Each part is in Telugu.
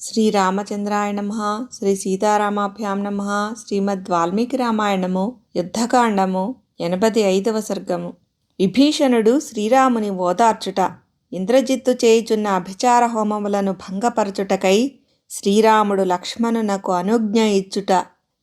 శ్రీరామచంద్రాయ నమ శ్రీ సీతారామాభ్యాం నమ శ్రీమద్ వాల్మీకి రామాయణము యుద్ధకాండము ఎనభై ఐదవ సర్గము. విభీషణుడు శ్రీరాముని ఓదార్చుట ఇంద్రజిత్తు చేయుచున్న అభిచార హోమములను భంగపరచుటకై శ్రీరాముడు లక్ష్మణునకు అనుజ్ఞ ఇచ్చుట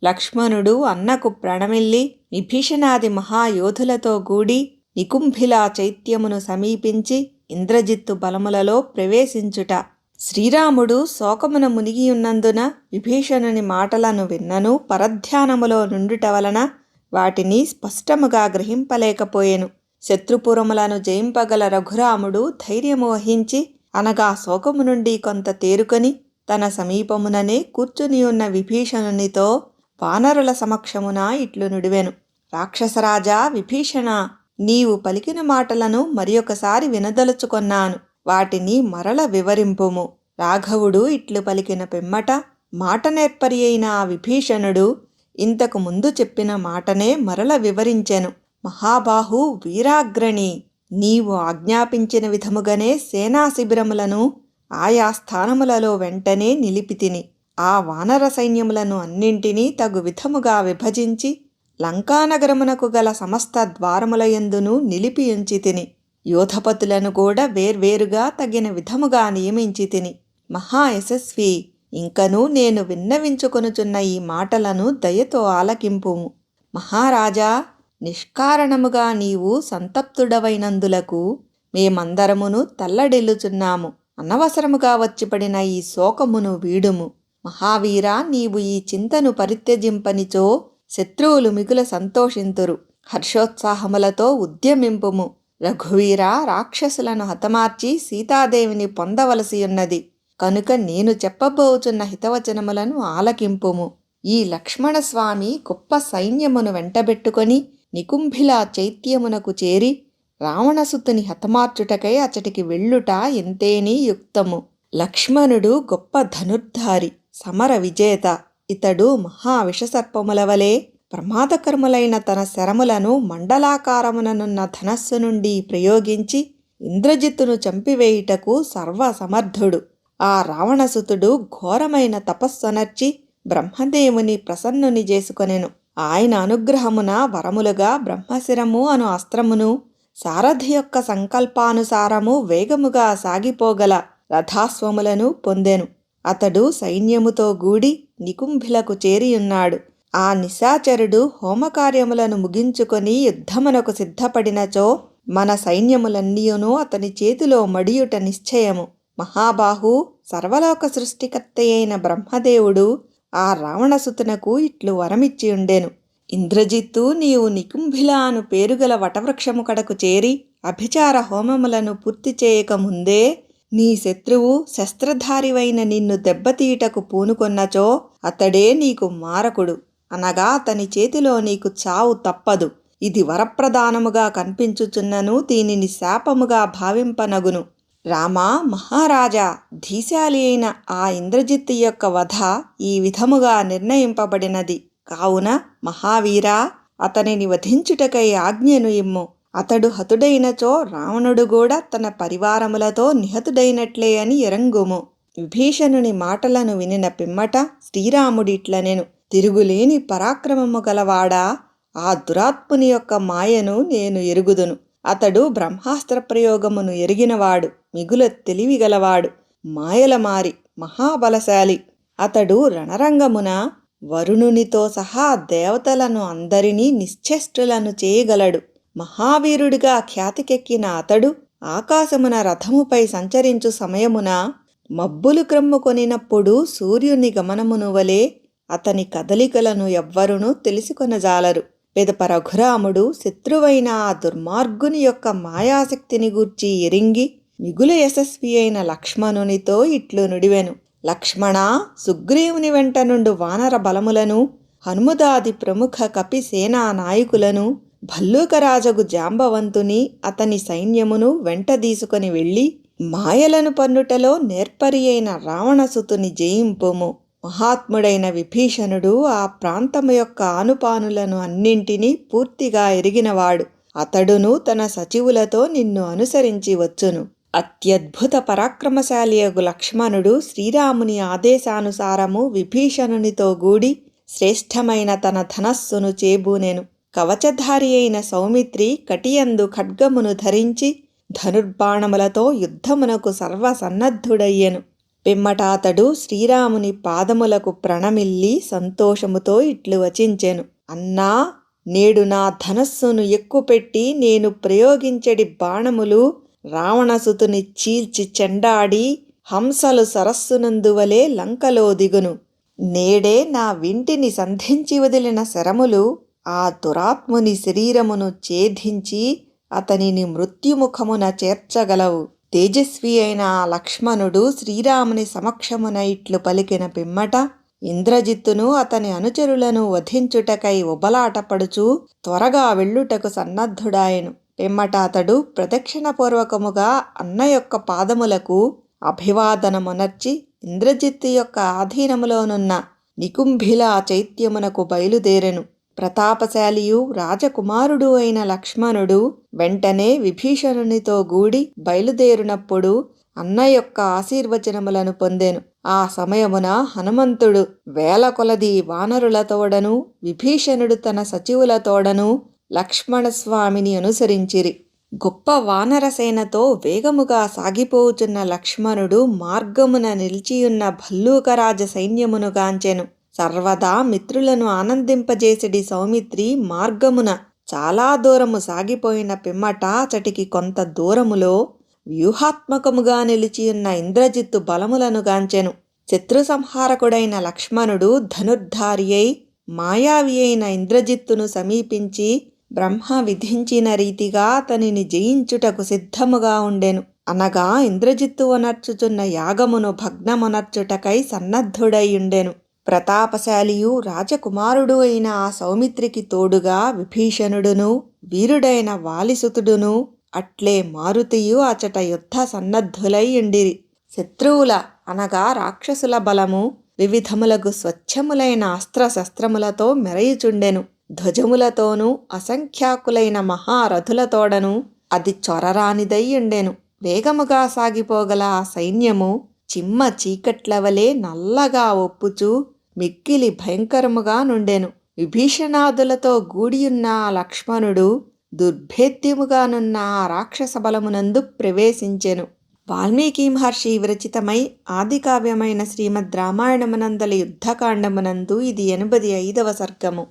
లక్ష్మణుడు అన్నకు ప్రణమిల్లి విభీషణాది మహాయోధులతో గూడి నికుంభిలా చైత్యమును సమీపించి ఇంద్రజిత్తు బలములలో ప్రవేశించుట. శ్రీరాముడు శోకమున మునిగియున్నందున విభీషణుని మాటలను విన్నను పరధ్యానములో నుండుట వలన వాటిని స్పష్టముగా గ్రహింపలేకపోయెను. శత్రుపురములను జయింపగల రఘురాముడు ధైర్యము వహించి అనగా శోకము నుండి కొంత తేరుకొని తన సమీపముననే కూర్చుని ఉన్న విభీషణునితో వానరుల సమక్షమున ఇట్లు నుడివెను. రాక్షసరాజా విభీషణ నీవు పలికిన మాటలను మరొకసారి వినదలుచుకొన్నాను. వాటిని మరల వివరింపుము. రాఘవుడు ఇట్లు పలికిన పిమ్మట మాట నేర్పరి అయిన ఆ విభీషణుడు ఇంతకు ముందు చెప్పిన మాటనే మరల వివరించెను. మహాబాహు వీరాగ్రణి నీవు ఆజ్ఞాపించిన విధముగానే సేనా శిబిరములను ఆయా స్థానములలో వెంటనే నిలిపితిని. ఆ వానర సైన్యములను అన్నింటినీ తగు విధముగా విభజించి లంకానగరమునకు గల సమస్త ద్వారములయందును నిలిపి ఉంచితిని యోధపతులను కూడా వేర్వేరుగా తగిన విధముగా నియమించి తిని మహా యశస్వి. ఇంకనూ నేను విన్నవించుకొనుచున్న ఈ మాటలను దయతో ఆలకింపుము. మహారాజా నిష్కారణముగా నీవు సంతప్తుడవైనందులకు మేమందరమును తల్లడిల్లుచున్నాము. అనవసరముగా వచ్చిపడిన ఈ శోకమును వీడుము. మహావీరా నీవు ఈ చింతను పరిత్యజింపనిచో శత్రువులు మిగుల సంతోషింతురు. హర్షోత్సాహములతో ఉద్యమింపుము. రఘువీర రాక్షసులను హతమార్చి సీతాదేవిని పొందవలసి ఉన్నది కనుక నేను చెప్పబోచున్న హితవచనములను ఆలకింపుము. ఈ లక్ష్మణస్వామి గొప్ప సైన్యమును వెంటబెట్టుకొని నికుంభిలా చైత్యమునకు చేరి రావణసుతుని హతమార్చుటకై అచటికి వెళ్ళుట ఎంతేనీ యుక్తము. లక్ష్మణుడు గొప్ప ధనుర్ధారి సమర విజేత. ఇతడు మహా విషసర్పముల వలె ప్రమాదకరములైన తన శరములను మండలాకారముననున్న ధనస్సు నుండి ప్రయోగించి ఇంద్రజిత్తును చంపివేయుటకు సర్వసమర్థుడు. ఆ రావణసుతుడు ఘోరమైన తపస్సనర్చి బ్రహ్మదేవుని ప్రసన్నుని చేసుకొనెను. ఆయన అనుగ్రహమున వరములుగా బ్రహ్మశిరము అను అస్త్రమును సారథి యొక్క సంకల్పానుసారము వేగముగా సాగిపోగల రథాస్వములను పొందెను. అతడు సైన్యముతో గూడి నికుంభిలకు చేరియున్నాడు. ఆ నిశాచరుడు హోమకార్యములను ముగించుకొని యుద్ధమునకు సిద్ధపడినచో మన సైన్యములన్నీయును అతని చేతిలో మడియుట నిశ్చయము. మహాబాహు సర్వలోక సృష్టికర్త అయిన బ్రహ్మదేవుడు ఆ రావణసుతునకు ఇట్లు వరమిచ్చి ఉండెను. ఇంద్రజిత్తు నీవు నికుంభిలా అను పేరుగల వటవృక్షము కడకు చేరి అభిచార హోమములను పూర్తి చేయకముందే నీ శత్రువు శస్త్రధారివైన నిన్ను దెబ్బతీయుటకు పూనుకొన్నచో అతడే నీకు మారకుడు. అనగా అతని చేతిలో నీకు చావు తప్పదు. ఇది వరప్రదానముగా కనిపించుచున్నను దీనిని శాపముగా భావింపనగును. రామా మహారాజా ధీశాలి అయిన ఆ ఇంద్రజిత్తు యొక్క వధ ఈ విధముగా నిర్ణయింపబడినది. కావున మహావీరా అతనిని వధించుటకై ఆజ్ఞను ఇమ్ము. అతడు హతుడైనచో రావణుడు కూడా తన పరివారములతో నిహతుడైనట్లే అని ఎరంగుము. విభీషణుని మాటలను వినిన పిమ్మట శ్రీరాముడిట్లనెను. తిరుగులేని పరాక్రమము గలవాడా? ఆ దురాత్ముని యొక్క మాయను నేను ఎరుగుదును. అతడు బ్రహ్మాస్త్ర ప్రయోగమును ఎరిగినవాడు మిగుల తెలివిగలవాడు మాయలమారి మహాబలశాలి. అతడు రణరంగమున వరుణునితో సహా దేవతలను అందరినీ నిశ్చేష్టులను చేయగలడు. మహావీరుడిగా ఖ్యాతికెక్కిన అతడు ఆకాశమున రథముపై సంచరించు సమయమున మబ్బులు క్రమ్ముకొనినప్పుడు సూర్యుని గమనమును వలె అతని కదలికలను ఎవ్వరునూ తెలుసుకొనజాలరు. పెదప రఘురాముడు శత్రువైన ఆ దుర్మార్గుని యొక్క మాయాశక్తిని గూర్చి ఎరింగి మిగులు యశస్వి అయిన లక్ష్మణునితో ఇట్లు నుడివెను. లక్ష్మణ సుగ్రీవుని వెంట నుండు వానర బలములను హనుమదాది ప్రముఖ కపి సేనా నాయకులను భల్లూకరాజగు జాంబవంతుని అతని సైన్యమును వెంట తీసుకొని వెళ్ళి మాయలను పన్నుటలో నేర్పరి అయిన రావణసుతుని జయింపుము. మహాత్ముడైన విభీషణుడు ఆ ప్రాంతము యొక్క ఆనుపానులను అన్నింటినీ పూర్తిగా ఎరిగినవాడు. అతడును తన సచివులతో నిన్ను అనుసరించి వచ్చును. అత్యద్భుత పరాక్రమశాలియగు లక్ష్మణుడు శ్రీరాముని ఆదేశానుసారము విభీషణునితో గూడి శ్రేష్టమైన తన ధనస్సును చేబూనెను. కవచధారి అయిన సౌమిత్రి కటియందు ఖడ్గమును ధరించి ధనుర్బాణములతో యుద్ధమునకు సర్వసన్నద్ధుడయ్యెను. పిమ్మటాతడు శ్రీరాముని పాదములకు ప్రణమిల్లి సంతోషముతో ఇట్లు వచించెను. అన్నా నేడు నా ధనస్సును ఎక్కుపెట్టి నేను ప్రయోగించడి బాణములు రావణసుతుని చీల్చి చెండాడి హంసలు సరస్సునందువలే లంకలో దిగును. నేడే నా వింటిని సంధించి వదిలిన శరములు ఆ దురాత్ముని శరీరమును ఛేదించి అతనిని మృత్యుముఖమున చేర్చగలవు. తేజస్వి అయిన లక్ష్మణుడు శ్రీరాముని సమక్షమున ఇట్లు పలికిన పిమ్మట ఇంద్రజిత్తును అతని అనుచరులను వధించుటకై ఉబలాటపడుచు త్వరగా వెళ్ళుటకు సన్నద్ధుడాయెను. పిమ్మట అతడు ప్రదక్షిణపూర్వకముగా అన్న యొక్క పాదములకు అభివాదనమునర్చి ఇంద్రజిత్తు యొక్క ఆధీనములోనున్న నికుంభిలా చైత్యమునకు బయలుదేరెను. ప్రతాపశాలియు రాజకుమారుడు అయిన లక్ష్మణుడు వెంటనే విభీషణునితో గూడి బయలుదేరినప్పుడు అన్న యొక్క ఆశీర్వచనములను పొందెను. ఆ సమయమున హనుమంతుడు వేల కొలది వానరులతోడను విభీషణుడు తన సచివులతోడను లక్ష్మణస్వామిని అనుసరించిరి. గొప్ప వానరసేనతో వేగముగా సాగిపోవుచున్న లక్ష్మణుడు మార్గమున నిలిచియున్న భల్లూకరాజ సైన్యమును గాంచెను. సర్వదా మిత్రులను ఆనందింపజేసిడి సౌమిత్రి మార్గమున. చాలా దూరము సాగిపోయిన పిమ్మట అచటికి కొంత దూరములో వ్యూహాత్మకముగా నిలిచియున్న ఇంద్రజిత్తు బలములను గాంచెను. శత్రు సంహారకుడైన లక్ష్మణుడు ధనుర్ధారి అయి మాయావి అయిన ఇంద్రజిత్తును సమీపించి బ్రహ్మ విధించిన రీతిగా అతనిని జయించుటకు సిద్ధముగా ఉండెను. అనగా ఇంద్రజిత్తు వనర్చుచున్న యాగమును భగ్నమునర్చుటకై సన్నద్ధుడైయుండెను ప్రతాపశాలియు రాజకుమారుడు అయిన ఆ సౌమిత్రికి తోడుగా విభీషణుడును వీరుడైన వాలిసుతుడును అట్లే మారుతియు అచట యుద్ధ సన్నద్ధులై ఉండిరి శత్రువుల అనగా రాక్షసుల బలము వివిధములకు స్వచ్ఛములైన అస్త్రశస్త్రములతో మెరయుచుండెను. ధ్వజములతోనూ అసంఖ్యాకులైన మహారథులతోడను అది చొరరానిదయ్యుండెను వేగముగా సాగిపోగల ఆ సైన్యము చిమ్మ చీకట్ల వలె నల్లగా ఒప్పుచూ మిక్కిలి భయంకరముగా నుండెను. విభీషణాదులతో గూడియున్న లక్ష్మణుడు దుర్భేద్యముగానున్న ఆ రాక్షస బలమునందు ప్రవేశించెను. వాల్మీకి మహర్షి విరచితమై ఆదికావ్యమైన శ్రీమద్ రామాయణమునందలి యుద్ధకాండమునందు ఇది ఎనభది ఐదవ సర్గము.